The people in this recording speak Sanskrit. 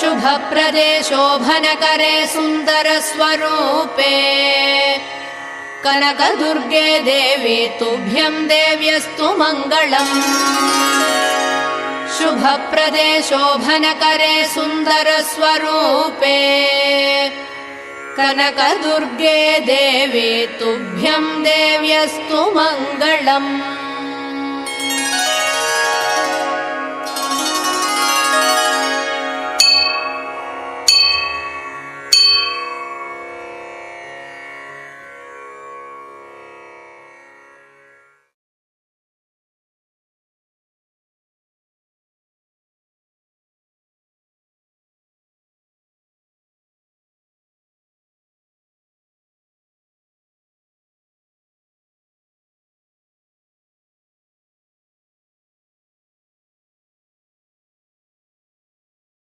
शुभप्रदेशोभनकरे सुन्दरस्वरूपे। कनकदुर्गे देवी तुभ्यं देव्यस्तु मङ्गलम्। शुभप्रदेशोभनकरे सुन्दरस्वरूपे। कनकदुर्गे देवी तुभ्यं देव्यस्तु मङ्गलम्।